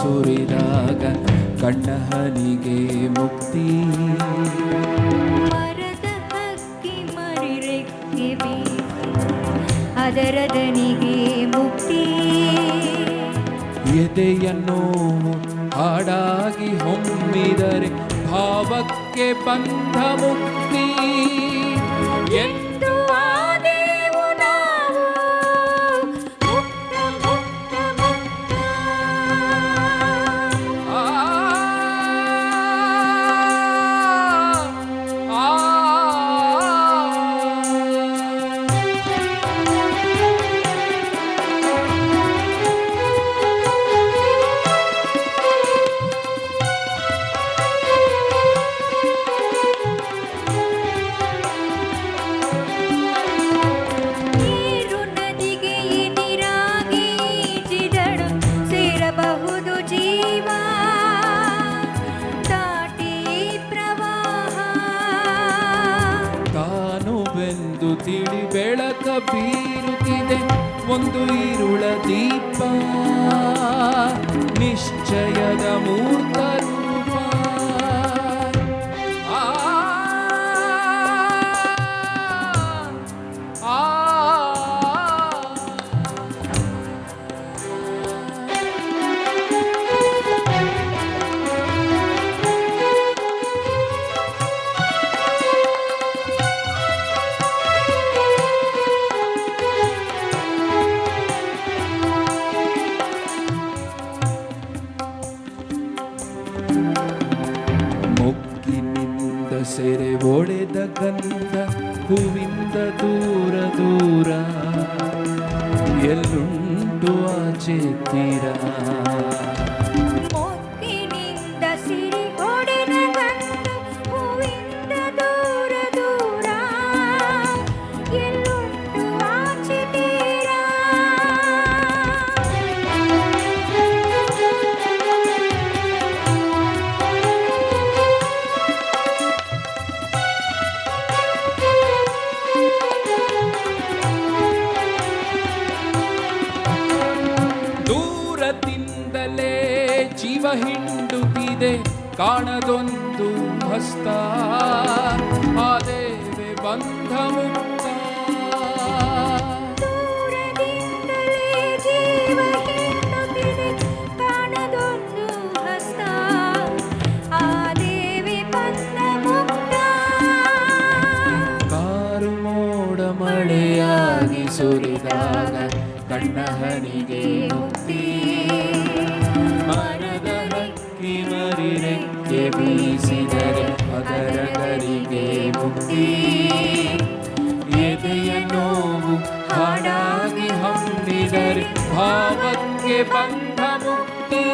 ಸುರಿದಾಗ ಕಣ್ಣಹನಿಗೆ ಮುಕ್ತಿ. ಮರದ ಹಕ್ಕಿ ಮರಿರೆಕ್ಕೆ ಬೀಸಿ ಅದರ ದನಿಗೆ ಮುಕ್ತಿ. ಎದೆಯನ್ನು ಹಾಡಾಗಿ ಹೊಮ್ಮಿದರೆ ಭಾವಕ್ಕೆ ಬಂಧ ಮುಕ್ತಿ. ಎಂದು ತಿಳಿ ಬೆಳಕ ಬೀರುತ್ತಿದೆ ಒಂದು ಈರುಳ ದೀಪ. ನಿಶ್ಚಯದ ಮೂರ್ತ ಸೆರೆ ಒಡೆದ ಗಂಧ ಹೂವಿಂದ ದೂರ ದೂರ. ಎಲ್ಲುಂಟು ಆಚೆ ತೀರ? ಜೀವ ಹಿಂಡುತ್ತಿದೆ ಕಾಣದೊಂದು ಹಸ್ತ. ಆದೇವೆ ಬಂಧ ಮುಕ್ತ ಆ ಕಾರು ಮೋಡ ಮಳೆಯಾಗಿ ಸುರಿದಾಗ ಕಣ್ಣ ಹಣಿಗೆ ಮುಕ್ತಿ. यदय नो हणादिहं विगर्भाग्यबन्धमुक्ते